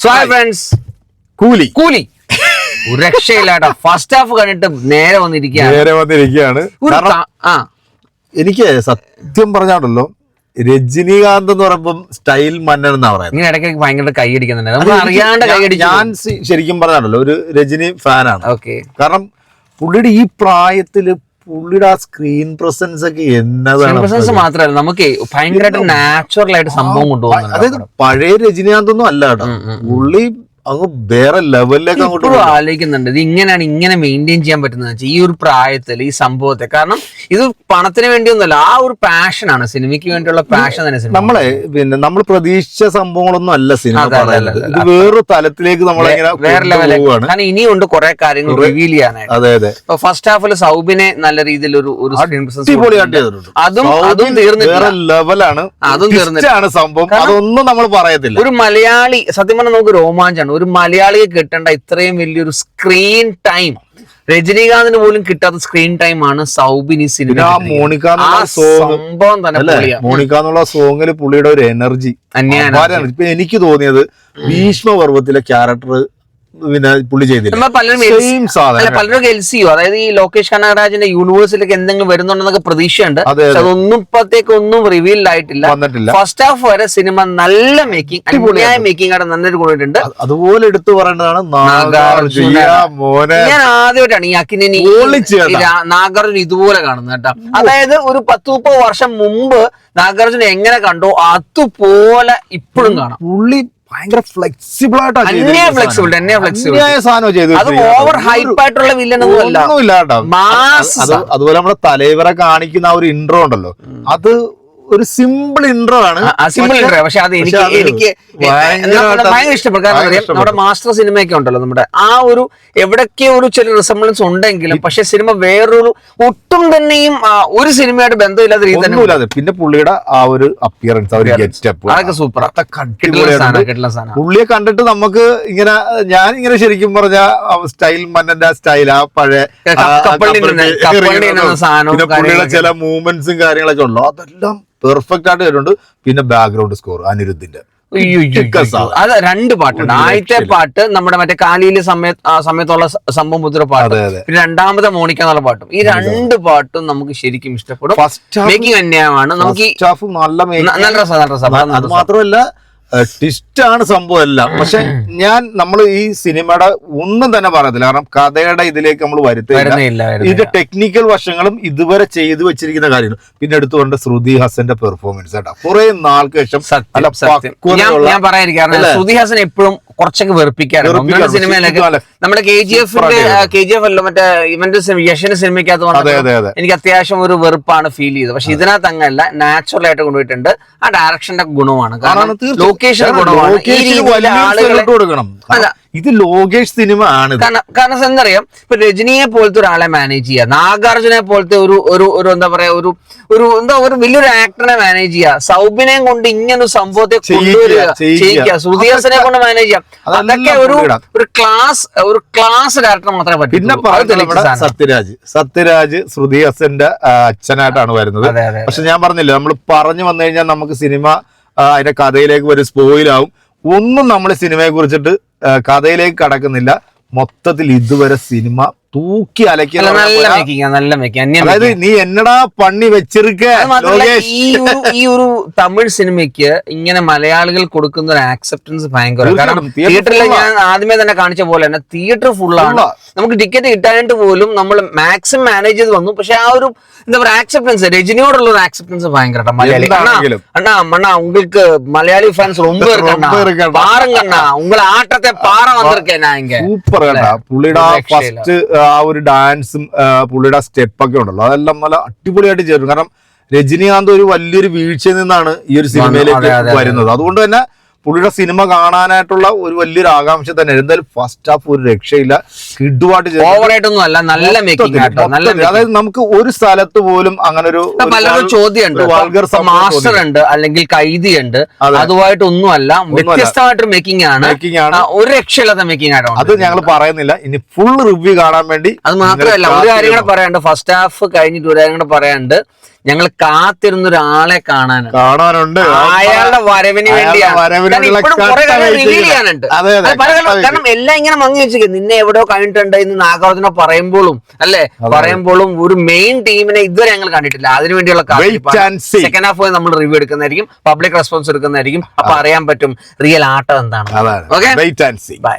Friends കൂലി കൂലി രക്ഷയില്ലാട്ടോ. First half കണ്ടിട്ട് നേരെ വന്നിരിക്കുകയാണ്. നേരെ വന്നിരിക്കുകയാണ്. എനിക്ക് സത്യം പറഞ്ഞാണല്ലോ രജനീകാന്ത് എന്ന് പറയുമ്പോൾ സ്റ്റൈൽ മന്നൻ എന്നാ പറയുന്നത്. ഇങ്ങനെ ഇടയ്ക്ക് ഭയങ്കര കൈ അടിക്കുന്നുണ്ട്. നമ്മൾ അറിയാണ്ട് കൈ ഞാൻ- ഞാൻ ശരിക്കും പറഞ്ഞാണല്ലോ ഒരു രജനി ഫാനാണ് ഓക്കെ കാരണം പുള്ളിയുടെ ഈ പ്രായത്തിൽ പുള്ളിയുടെ ആ സ്ക്രീൻ പ്രസൻസ് ഒക്കെ എന്നതാണ് പ്രസൻസ് മാത്രമല്ല നമുക്ക് ഭയങ്കരമായിട്ട് നാച്ചുറൽ ആയിട്ട് സംഭവം അതായത് പഴയ രജനീകാന്തൊന്നും അല്ല കേട്ടോ. പുള്ളി അങ്ങ് വേറെ ലെവലിലേക്ക് അങ്ങോട്ട് ആലോചിക്കുന്നുണ്ട്. ഇത് ഇങ്ങനെയാണ് ഇങ്ങനെ മെയിന്റെയിൻ ചെയ്യാൻ പറ്റുന്നത് വെച്ചാൽ ഈ ഒരു പ്രായത്തിൽ ഈ സംഭവത്തെ. കാരണം ഇത് പണത്തിന് വേണ്ടിയൊന്നുമല്ല ആ ഒരു പാഷനാണ് സിനിമയ്ക്ക് വേണ്ടിയുള്ള പാഷൻ തന്നെ സിനിമ. നമ്മളെ പിന്നെ നമ്മൾ പ്രതീക്ഷിച്ച സംഭവങ്ങളൊന്നും അല്ല സിനിമ അതെ, അതെ, പറയുന്നത്. ഇത് വേറൊരു തലത്തിലേക്ക് നമ്മളിങ്ങനെ വേറെ ലെവലിൽ കാരണം ഇനിയുണ്ട് കുറെ കാര്യങ്ങൾ റിവീൽ ചെയ്യാനായിട്ട്. അതെ അതെ. ഇപ്പൊ ഫസ്റ്റ് ഹാഫിൽ സൗബിനെ നല്ല രീതിയിൽ ഒരു ഒരു അടിപൊളിയായിട്ട് ചെയ്തിട്ടുണ്ട് അതും അതും തീർന്നിട്ടില്ല. വേറെ ലെവലാണ് അതും തീർന്നിട്ടില്ല. ആണ് സംഭവം. അതൊന്നും നമ്മൾ പറയത്തില്ല. ഒരു മലയാളി സത്യം പറഞ്ഞാൽ നമുക്ക് രോമാഞ്ചാണ് ഒരു മലയാളിയെ കിട്ടേണ്ട ഇത്രയും വലിയൊരു സ്ക്രീൻ ടൈം രജനീകാന്തിന് പോലും കിട്ടാത്ത സ്ക്രീൻ ടൈം ആണ് സൗബിൻ ഈ സിനിമ മോണിക്ക സംഭവം തന്നെ മോണിക്ക എന്നുള്ള സോങ്ങിൽ പുള്ളിയുടെ ഒരു എനർജി തന്നെയാണ് ഇപ്പൊ എനിക്ക് തോന്നിയത് ഭീഷ്മപർവത്തിലെ ക്യാരക്ടർ പിന്നെ പുള്ളി ചെയ്തില്ല. സെയിം സാധനം പലരും അതായത് ഈ ലോകേഷ് കനകരാജിന്റെ യൂണിവേഴ്സിലേക്ക് എന്തെങ്കിലും വരുന്നുണ്ടെന്നൊക്കെ പ്രതീക്ഷയുണ്ട്. അതെ, അതൊന്നും ഇപ്പത്തേക്ക് ഒന്നും റിവീൽഡ് ആയിട്ടില്ല. വന്നിട്ടില്ല. ഫസ്റ്റ് ഹാഫ് വരെ സിനിമ നല്ല മേക്കിംഗ് അടിപൊളിയായ മേക്കിംഗ് ആണ് നല്ലൊരു കൊണ്ടിട്ടുണ്ട് അത് അതുപോലെ എടുത്തു പറയേണ്ടതാണ് ഞാൻ ആദ്യമായിട്ടാണ് ഈ അക്കിനെ. നാഗാർജുന ഇതുപോലെ കാണുന്നത് കേട്ടോ. അതായത് ഒരു പത്ത് മുപ്പത് വർഷം മുമ്പ് നാഗാർജുന എങ്ങനെ കണ്ടോ അതുപോലെ ഇപ്പോഴും കാണാം. പുള്ളി ഭയങ്കര ഫ്ലെക്സിബിൾ ആയിട്ടാണ് അതുപോലെ നമ്മുടെ തലൈവറെ കാണിക്കുന്ന ആ ഒരു ഇൻട്രോ ഉണ്ടല്ലോ. അത് ഒരു സിമ്പിൾ ഇൻട്രോ ആണ്. സിമ്പിൾ ഇൻട്രോ പക്ഷെ അത് എനിക്ക് എനിക്ക് ഭയങ്കര ഇഷ്ടപ്പെടും കാരണം അറിയാം നമ്മുടെ മാസ്റ്റർ സിനിമയൊക്കെ ഉണ്ടല്ലോ. നമ്മുടെ ആ ഒരു എവിടൊക്കെ ഒരു ചില റിസംബ്ലൻസ് ഉണ്ടെങ്കിലും പക്ഷെ സിനിമ വേറൊരു ഒട്ടും തന്നെയും ഒരു സിനിമയായിട്ട് ബന്ധമില്ലാത്ത രീതി തന്നെ പിന്നെ പുള്ളിയുടെ ആ ഒരു അപ്പിയറൻസ് ആ ഒരു ഗെറ്റപ്പ് അതൊക്കെ സൂപ്പർ പുള്ളിയെ കണ്ടിട്ട് നമുക്ക് ഇങ്ങനെ ഞാൻ ഇങ്ങനെ ശരിക്കും പറഞ്ഞ സ്റ്റൈൽ മന്നന്റെ സ്റ്റൈൽ ആ പഴയ പുള്ളിയുടെ ചില മൂവ്മെന്റ്സും കാര്യങ്ങളൊക്കെ ഉള്ളു അതെല്ലാം പെർഫെക്റ്റ് ആയിട്ട് വരുന്നുണ്ട്. പിന്നെ ബാക്ക്ഗ്രൗണ്ട് സ്കോർ അനിരുദ്ധിന്റെ. അത് രണ്ട് പാട്ടുണ്ട്. ആദ്യത്തെ പാട്ട് നമ്മുടെ മറ്റേ കാലിയിലെ ആ സമയത്തുള്ള സംഭവം മുദ്ര പാട്ട്. പിന്നെ രണ്ടാമത്തെ മോണിക്ക എന്നുള്ള പാട്ടും. ഈ രണ്ട് പാട്ടും നമുക്ക് ശരിക്കും ഇഷ്ടപ്പെടും. മേക്കിംഗ് അന്യായമാണ്. നമുക്ക് നല്ല രസം നല്ല രസം. അത് മാത്രമല്ല ട്വിസ്റ്റ് ആണ് സംഭവം എല്ലാം പക്ഷെ ഞാൻ നമ്മൾ ഈ സിനിമയുടെ ഒന്നും തന്നെ പറയത്തില്ല. കാരണം കഥയുടെ ഇതിലേക്ക് നമ്മൾ വരുത്തില്ല ഇത് ഇതിന്റെ ടെക്നിക്കൽ വശങ്ങളും ഇതുവരെ ചെയ്തു വെച്ചിരിക്കുന്ന കാര്യങ്ങൾ. പിന്നെ എടുത്തുകൊണ്ട് ശ്രുതി ഹസന്റെ പെർഫോമൻസ് കേട്ടോ. കുറെ നാൾക്ക് ശേഷം ഞാൻ ശ്രുതി ഹസൻ എപ്പോഴും കുറച്ചൊക്കെ വെറുപ്പിക്കാറുണ്ട് സിനിമയിലൊക്കെ നമ്മുടെ കെ ജി എഫിന്റെ കെ ജി എഫ് അല്ലോ മറ്റേ ഇവന്റെ യശന്റെ സിനിമയ്ക്കകത്ത് എനിക്ക് അത്യാവശ്യം ഒരു വെറുപ്പാണ് ഫീൽ ചെയ്തത്. പക്ഷെ ഇതിനകത്ത് അങ്ങനല്ല. നാച്ചുറൽ ആയിട്ട് കൊണ്ടുപോയിട്ടുണ്ട്. ആ ഡയറക്ഷന്റെ ഗുണമാണ്. കാരണം ലൊക്കേഷൻ ഗുണമാണ്. ഈ ലോകേഷിന് രീതിയിൽ ആളുകളെ അല്ല. ഇത് ലോകേഷ് സിനിമ ആണ് കാരണം എന്തറിയാം ഇപ്പൊ രജനിയെ പോലത്തെ ഒരാളെ മാനേജ് ചെയ്യുക നാഗാർജുനെ പോലത്തെ ഒരു ഒരു ഒരു എന്താ പറയാ ഒരു ഒരു എന്താ ഒരു വലിയൊരു ആക്ടറിനെ മാനേജ് ചെയ്യുക സൗബിനെ കൊണ്ട് ഇങ്ങനെ ഒരു സംഭവത്തെ കൊണ്ടുവരിക. ചെയ്യിക്കുക. ചെയ്യിക്കുക. കൊണ്ട് മാനേജ് ചെയ്യാം. അതൊക്കെ ഒരു ഒരു ക്ലാസ് ഒരു ക്ലാസ് ഡയറക്ടർ മാത്രമേ പറ്റൂ പിന്നെ സത്യരാജ്. സത്യരാജ് ശ്രുതി ഹസന്റെ അച്ഛനായിട്ടാണ് വരുന്നത്. പക്ഷെ ഞാൻ പറഞ്ഞില്ല നമ്മൾ പറഞ്ഞു വന്നു കഴിഞ്ഞാൽ നമുക്ക് സിനിമ അതിന്റെ കഥയിലേക്ക് ഒരു സ്പോയിലാവും ഒന്നും നമ്മൾ സിനിമയെ കുറിച്ചിട്ട് കഥയിലേക്ക് കടക്കുന്നില്ല. മൊത്തത്തിൽ ഇതുവരെ സിനിമ തൂക്കി അലക്കി അല്ല, നല്ല മേക്കിംഗ് നല്ല മേക്കിംഗ് അന്യം അതായത് നീ എന്നടാ പണി വെച്ചിരിക്ക അത് മാത്രമല്ല ലോകേഷ് ഈ ഒരു ഈ ഒരു തമിഴ് സിനിമയ്ക്ക് ഇങ്ങനെ മലയാളികൾ കൊടുക്കുന്ന ഒരു ആക്സെപ്റ്റൻസ് ഭയങ്കര കാരണം തീർച്ചയായിട്ടും. theatre തിയേറ്ററിൽ full ആ. ഞാൻ ആദ്യമേ തന്നെ കാണിച്ച പോലെ തന്നെ തിയേറ്റർ ഫുള്ളാണ് Full ആ. നമുക്ക് ടിക്കറ്റ് കിട്ടാനായിട്ട് പോലും നമ്മൾ മാക്സിമം മാനേജ് ചെയ്ത് വന്നു പക്ഷെ ആ ഒരു എന്താ പറയുക ആക്സെപ്റ്റൻസ് രജനിയോടുള്ള ഒരു ആക്സെപ്റ്റൻസ് ഭയങ്കര കേട്ടോ മലയാളി അണ്ണാ എന്താണെങ്കിലും. அண்ணா அண்ணா உங்களுக்கு மலையாளி ஃபேன்ஸ் ரொம்ப இருக்கண்ணா ரொம்ப இருக்குண்ணா. பாருங்க அண்ணா உங்களை ஆட்டத்தை பார வந்திருக்கேன் நான் இங்க സൂപ്പർ കേട്ടാ പുള്ളിയുടെ ആ ഒരു ഡാൻസും പുള്ളിയുടെ ആ സ്റ്റെപ്പ് ഒക്കെ ഉണ്ടല്ലോ. അതെല്ലാം നല്ല അടിപൊളിയായിട്ട് ചേർന്നു കാരണം രജനീകാന്ത് ഒരു വലിയൊരു വീഴ്ചയിൽ നിന്നാണ് ഈ ഒരു സിനിമയിലേക്ക്. വരുന്നത്. അതുകൊണ്ട് തന്നെ പുള്ളിയുടെ സിനിമ കാണാനായിട്ടുള്ള ഒരു വലിയൊരു ആകാംക്ഷ തന്നെ. എന്തായാലും ഫസ്റ്റ് ഹാഫ് ഒരു രക്ഷയില്ല. കിഡുവായിട്ട്. ഓവറായിട്ടൊന്നും അല്ല നല്ല മേക്കിംഗ് അതായത് നമുക്ക് ഒരു സ്ഥലത്ത് പോലും അങ്ങനെ ഒരു പലരും ചോദ്യമുണ്ട്. മാസ്റ്റർ ഉണ്ട് അല്ലെങ്കിൽ കൈദി ഉണ്ട് അതെ. അതുമായിട്ടൊന്നുമല്ല വ്യത്യസ്തമായിട്ടൊരു മേക്കിംഗ് ആണ്. മേക്കിംഗ് ആണ്. ഒരു രക്ഷയില്ലാത്ത മേക്കിംഗ് ആയിട്ടാണ് അത് ഞങ്ങൾ പറയുന്നില്ല. ഇനി ഫുൾ റിവ്യൂ കാണാൻ വേണ്ടി അത് മാത്രമല്ല ഒരു കാര്യം കൂടെ പറയാനുണ്ട്. ഫസ്റ്റ് ഹാഫ് കഴിഞ്ഞിട്ട് ഒരു കാര്യം കൂടെ പറയാനുണ്ട്. ഞങ്ങൾ കാത്തിരുന്ന ഒരാളെ കാണാനാണ് കാണാനുണ്ട്. അയാളുടെ വരവിന് വേണ്ടിയാണ്. കാരണം എല്ലാം ഇങ്ങനെ മങ്ങി വെച്ചിരിക്കും നിന്നെ എവിടെയോ കഴിഞ്ഞിട്ടുണ്ട് എന്ന് നാഗാർജുന പറയുമ്പോഴും അല്ലെ? പറയുമ്പോഴും ഒരു മെയിൻ ടീമിനെ ഇതുവരെ ഞങ്ങൾ കണ്ടിട്ടില്ല. അതിനു വേണ്ടിയുള്ള സെക്കൻഡ് ഹാഫ് നമ്മൾ റിവ്യൂ എടുക്കുന്നതായിരിക്കും. പബ്ലിക് റെസ്പോൺസ് എടുക്കുന്നതായിരിക്കും. അപ്പൊ അറിയാൻ പറ്റും റിയൽ ആട്ടം എന്താണ്. Okay bye